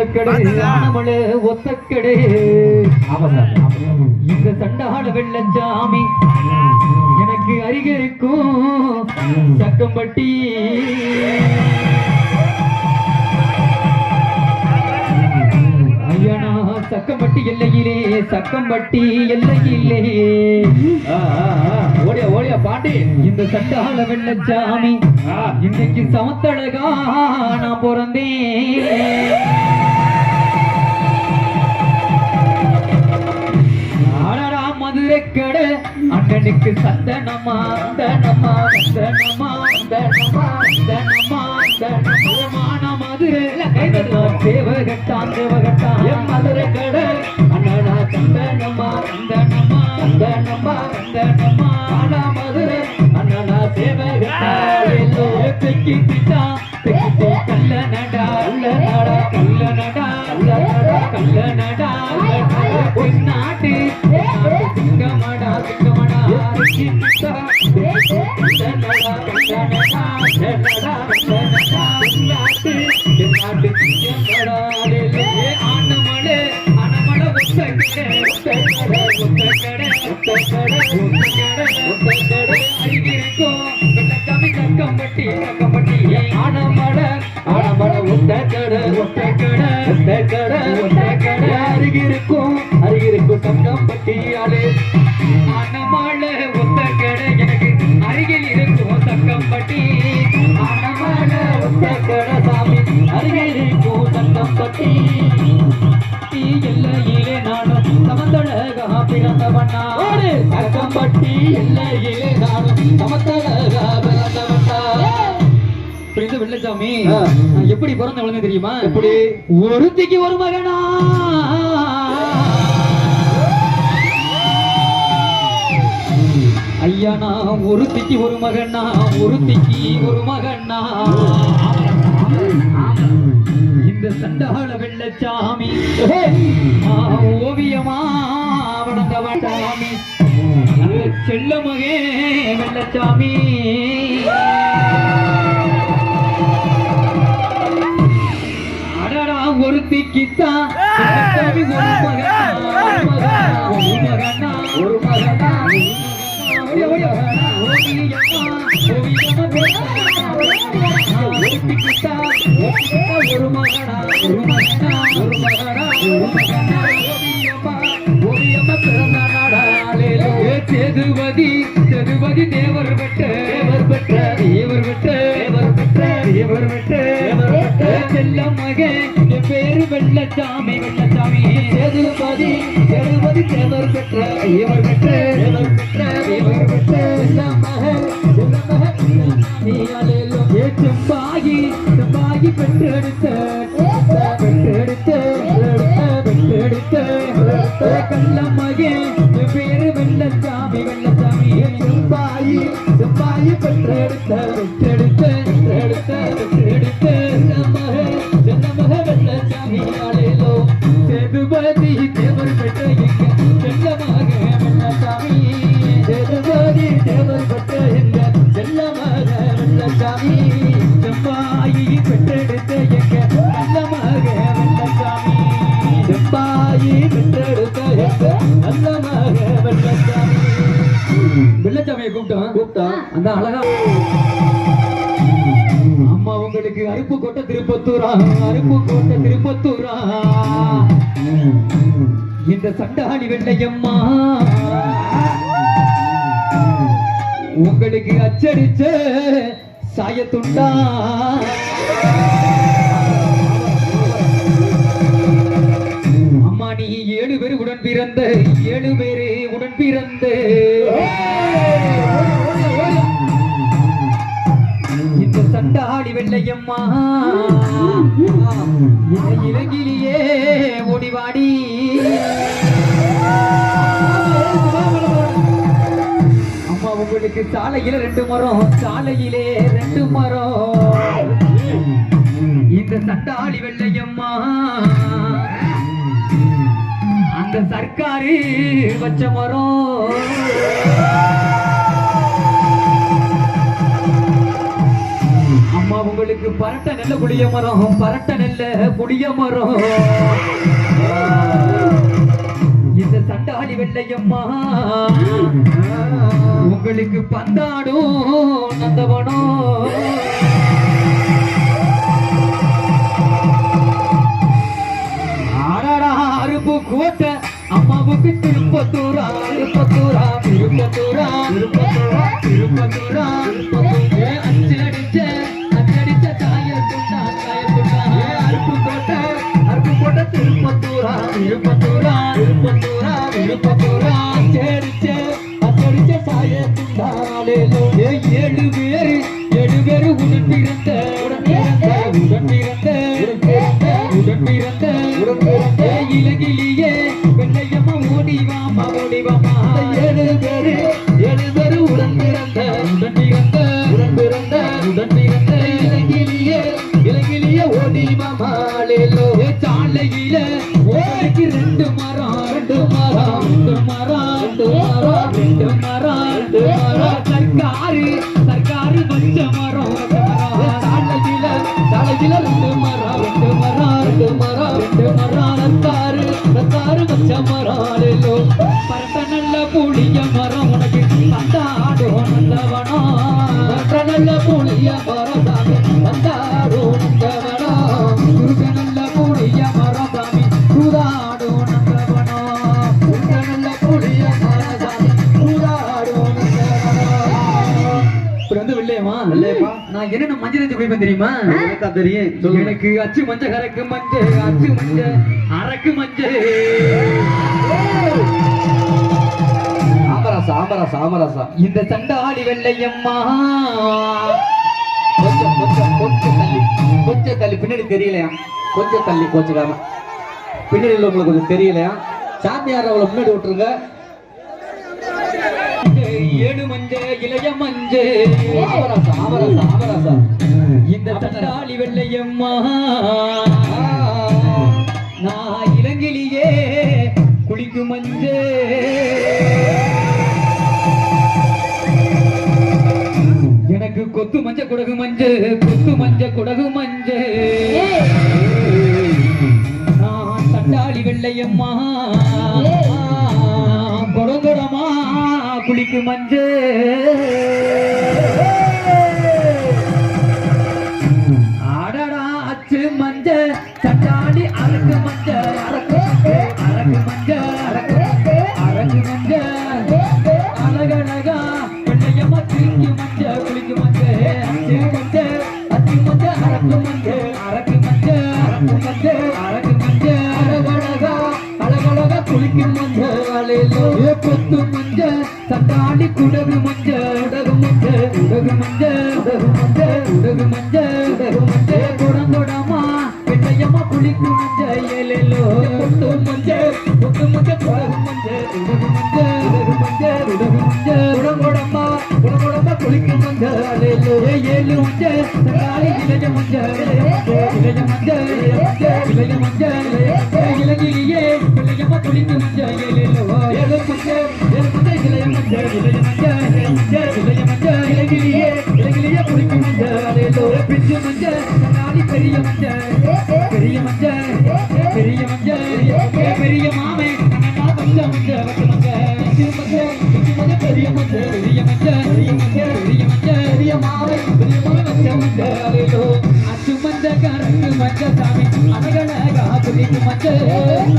ஒத்தக்கடை ஆனமலை ஒத்தக்கடை. இந்த சண்டாள வெள்ளச்சாமி எனக்கு அருகருக்கும் சக்கம்பட்டி. ஐயனா சக்கம்பட்டி எல்லையிலே சக்கம்பட்டி எல்லையிலே. ஓடியா ஓடியா பாண்டி. இந்த சண்டாள வெள்ளச்சாமி இன்னைக்கு சமத்தழகா நான் பிறந்தேன். மதுரை அண்ணனுக்கு சந்தனமா சந்தனமா சந்தனமா சந்தனமா சந்தனமா சந்தனமான மதுரை கைதெல்லாம் தேவகட்டான் தேவகட்டான். என் மதுரை கட அண்ணனா சந்தனமா சந்தனமா சந்தனமா சந்தனமா. ஆனா மதுரை அண்ணனா தேவகட்டான். எல்லோரும் தெக்கி திட்டா ஒத்தக்கடை ஒத்தக்கடை அருகிருக்கும் எல்லையிலே நானும் சமந்தழகா பிறந்தவண்ணா புரியுது வெள்ளச்சாமி? எப்படி பிறந்த விழுந்து தெரியுமா? எப்படி? ஒருத்திக்கு ஒரு மகனா? ஐயா நான் ஒருத்திக்கு ஒரு மகனா? ஒருத்திக்கு ஒரு மகனா? இந்த சண்டாள வெள்ளச்சாமி ஓவியமா? வெள்ளச்சாமி. செல்ல மகே வெள்ளச்சாமி. அடடா ஒருத்திக்குத்தான் ஒரு மகனா ஒரு மகனா ஒரு மகனா ஒரு மகனா ஒரு மகனா ஒரு மகனா. செல்ல மகன் என் பேரு வெள்ளச்சாமி வெள்ளச்சாமி. சேதுபதி சேதுபதி தேவர் பெற்ற தேவர் பெற்ற தேவர் பெற்ற தேவர் பெற்ற செல்ல மகன் செல்ல மகன் நீ ஏ செம்பாகி செம்பாகி பெற்றெடுத்த பெற்றெடுத்த பெற்றெடுத்த மகன் என் பேரு வெள்ளச்சாமி வெள்ளச்சாமி. செம்பாயி செம்பாயி பெற்றெடுத்த பெற்றெடுத்த வெள்ளச்சாமியை கூப்பிட்டான் கூப்பிட்டான் அந்த அழகா அம்மா உங்களுக்கு அருப்பு கோட்டை திருப்பத்தூரா? அருப்பு கோட்டை திருப்பத்தூரா? இந்த சண்டாளி வெள்ளையம்மா. உங்களுக்கு அச்சடிச்ச சாயத்துண்டா? அம்மா நீ ஏழு பேரு உடன் பிறந்த ஏழு பேரு. பிறந்த. இந்த சண்டாளி வெள்ளையம்மா. இந்த இலங்கிலேயே ஓடிவாடி. அம்மா உங்களுக்கு சாலையில ரெண்டு மரம் சாலையிலே ரெண்டு மரம். இந்த சண்டாளி வெள்ளையம்மா. அந்த சர்க்காரி வச்ச மரம். அம்மா உங்களுக்கு பரட்ட நெல்ல புளிய மரம் பரட்ட நெல்ல புளிய மரம். இந்த சண்டாளி வெள்ளையம்மா உங்களுக்கு பந்தாடும் நந்தவனம். அருப்பு கோட்டை அம்மாவுக்கு திருப்பத்தூரா திருப்பத்தூரா திருப்பத்தூரா திருப்பத்தூரா மரம் மரம் ரெண்டு மரம் மரம் சர்க்காரு சர்க்காரு வச்ச மரம் வச்ச மரம் ரெண்டு மரம் ரெண்டு மரம் ரெண்டு மரம் ரெண்டு மரம் பரட்ட நல்ல புளிய மரம் உனக்கு வந்தாடும் நல்லவனா. பரட்ட நல்ல புளிய மரம் வந்தாடும் நல்லவனம் மஞ்சள் தேய்ச்சி குடிப்பேன் தெரியுமா எனக்கா தெரியும். எனக்கு அச்சு மஞ்ச கரக்கு மஞ்ச அச்சு மஞ்ச அரக்கு மஞ்ச. ஆமராசா ஆமராசா ஆமராசா இந்த சண்டாளி வெள்ளையம்மா. கொஞ்சம் கொஞ்சம் கொஞ்சம் தள்ளி கொஞ்சம் தள்ளி. பின்னாடி தெரியலையா? கொஞ்சம் தள்ளி கொஞ்சம் பின்னாடி உங்களுக்கு கொஞ்சம் தெரியலையா? சாமியார் அவளை முன்னாடி விட்டுருங்க. ஏழு மஞ்ச இளைய மஞ்ச. ஆமராசா ஆமராசா ஆமராசா இந்த தட்டாளி வெள்ளையம்மா. நான் இளங்கிலியே குளிக்கு மஞ்ச. எனக்கு கொத்து மஞ்ச குடகு மஞ்ச கொத்து மஞ்ச குடகு மஞ்ச. நான் தட்டாளி வெள்ளையம்மா. குடங்குடமா குளிக்கு மஞ்ச. சட்டாடி குடகு மஞ்ச உடகு மஞ்ச உடகு மஞ்ச உடகு மஞ்ச உடகு மஞ்ச உடகு மஞ்ச. குடந்தொடமா வெள்ளையம்மா குளிக்கு மஞ்ச ஏலெல்லோ. கொத்து மஞ்ச கொத்து மஞ்ச குடகு மஞ்ச உடகு மஞ்ச உடகு மஞ்ச உடகு மஞ்ச. குடங்கொடமா குடங்கொடமா குளிக்கு மஞ்ச அலையிலோ ஏ ஏழு மஞ்ச சட்டாடி இளைய மஞ்ச இளைய மஞ்ச இளைய மஞ்ச இலகிலேயே இளையம்மா குளிக்கு மஞ்ச ஏலெல்லோ. கரக்கு சாமி அழகழகா குளிக்கு மஞ்ச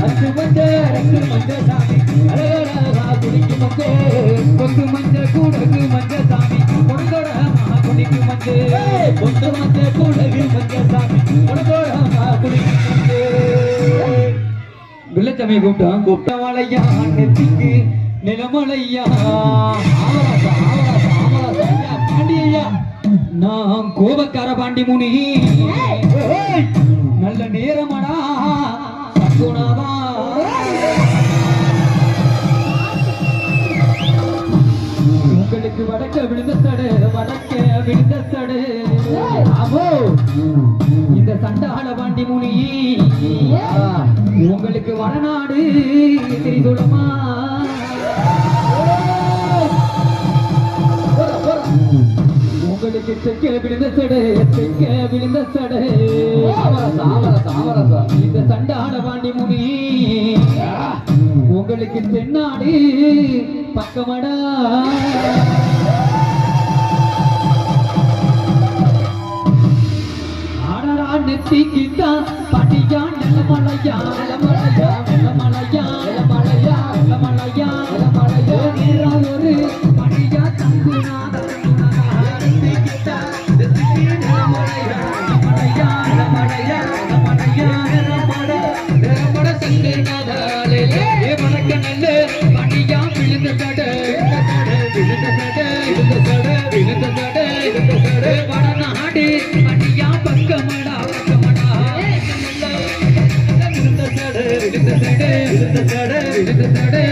அச்சு மஞ்ச ரக்கு மஞ்ச சாமி அழகழகா குளிக்கு மஞ்ச கொத்து மஞ்ச கூடகு மஞ்ச சாமி கொண்டோட மகா குளிக்கு கொத்து மஞ்ச கூடகு மஞ்ச சாமி கொண்டோட மகா குளிக்கு மஞ்ச வெள்ளச்சாமியை கூப்பிட்டான் கூப்பிட்டவாளையா நெத்திக்கு நிலமலையா? ஆவராசா ஆவராசா ஆவராசா பாண்டியா நான் கோபக்கார பாண்டி முனி உங்களுக்கு வடக்க விழுந்த தடு வடக்க விழுந்த தடு ஆமோ. இந்த சண்டாள பாண்டி முனி உங்களுக்கு வடநாடு தெரியுமா உங்களுக்கு செக்க விழுந்த சடை செக்க விழுந்த சடை இந்த சண்டாட பாண்டி முனி உங்களுக்கு தென்னாடு பக்கமடா. ஆடடா நெத்திக்கிட்டான் பாட்டியா நல்லமலையா நல்லமலையா நல்லமலையா நல்லமலையா நல்லமலையா நல்லமலையா நேரா ஒரு படியா தங்குனா.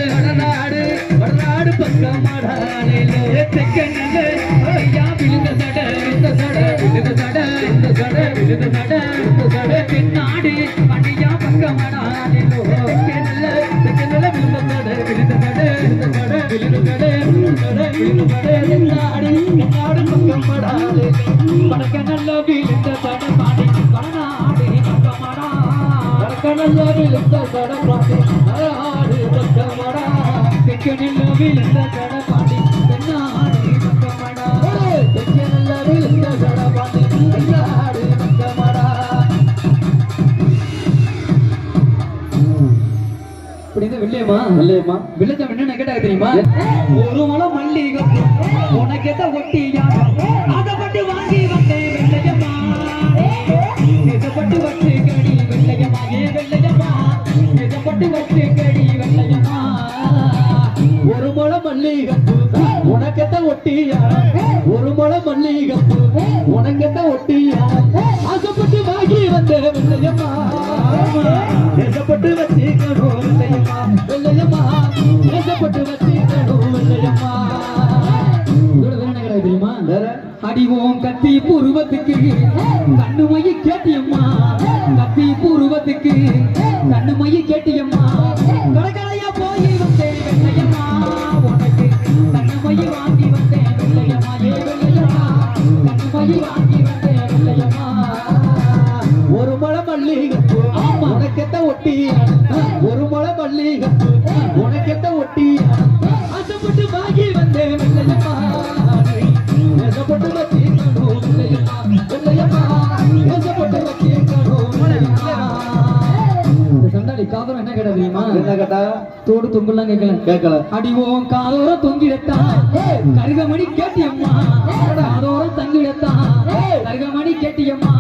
வடநாடு வடநாடு பக்கமடா தெக்க ஐயா விழுந்த கடை விழுந்த கடை விழுந்த கடை விழுந்த கடை விழுந்த கடை விழுந்த கடை தென்னாடு விழுந்த விழுந்த விழுந்த விழுந்த விழுந்த நல்ல விழுந்த வடக்க நல்ல விழுந்த கடை பாடி வடநாடு பக்கமடா தெக்க நல்ல விழுந்த தென்னாடு பக்கமடா தெக்க தென்னாடு பக்கமடா வெள்ளையம்மா என்ன தெரியுமா ஒரு மலம் மல்லிகை உனக்கு ஒட்டி ஒட்டியா வாங்கி வந்தேன் வெள்ளையம்மா. இசப்பட்டு வச்சு கட்டு வச்சு கடி வெள்ளையம்மா ஒரு முளம் மல்லிகப்பு உனக்கத்த ஒட்டியா ஒரு முளம் மல்லிகப்பு உனக்கு கத்தி பூர்வத்துக்கு. கண்ணுமையை கேட்டியம்மா கத்தி பூர்வத்துக்கு. கண்ணுமையை கேட்டியம்மா கடற்கரையா போய் வந்தேன் வெள்ளையம்மா. உனக்கு கண்ணுமையை வாங்கி வந்தேன் வெள்ளையம்மா. ஏ வெள்ளையம்மா. கண்ணுமையை வாங்கி வந்தேன் வெள்ளையம்மா. ஒரு மழை மல்லிகைப்பூ. ஆமா உனக்கெத்த ஒட்டி. ஒரு உனக்கெத்த ஒட்டி. ஆசைப்பட்டு வாங்கி வந்தேன் வெள்ளையம்மா. கேட்டா தெரியுமா? என்ன கேட்டா? தோடு தொங்குலாம் கேட்கல. கேட்கல. அடிவோம் காதோரம் தொங்கிடத்தான் கருகமணி கேட்டியம்மா. காதோரம் தங்கிடத்தான் கருகமணி கேட்டியம்மா.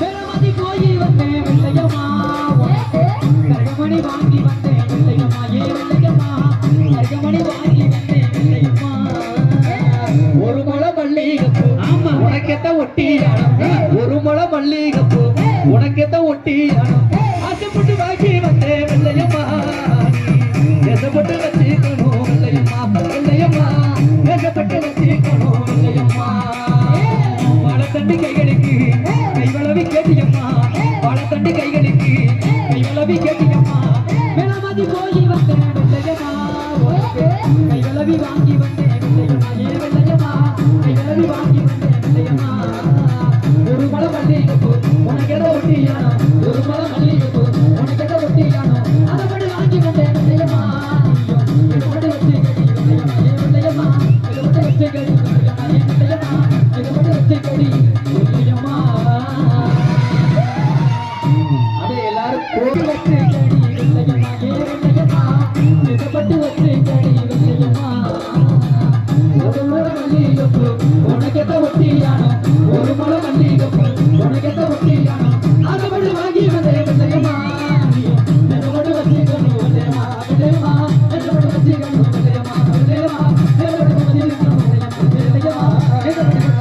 பெருமதி போய் வந்தேன் வெள்ளையம்மா. கருகமணி வாங்கி வந்தேன் வெள்ளையம்மா. ஏ வெள்ளையம்மா. கருகமணி வாங்கி வந்தேன் வெள்ளையம்மா. ஒரு முளை மல்லிகைப்பூ. ஆமா. உனக்கெத்த ஒட்டியானம் ஒரு முளை மல்லிகைப்பூ. கைவளவி கேட்டியம்மா. விலமதி போய் வந்தேன் வெள்ளையம்மா. உனக்கு கைவளவி வாங்கி வந்தேன் வெள்ளையம்மா. ஏ வெள்ளையம்மா? கைவளவி வாங்கி வந்தேன்.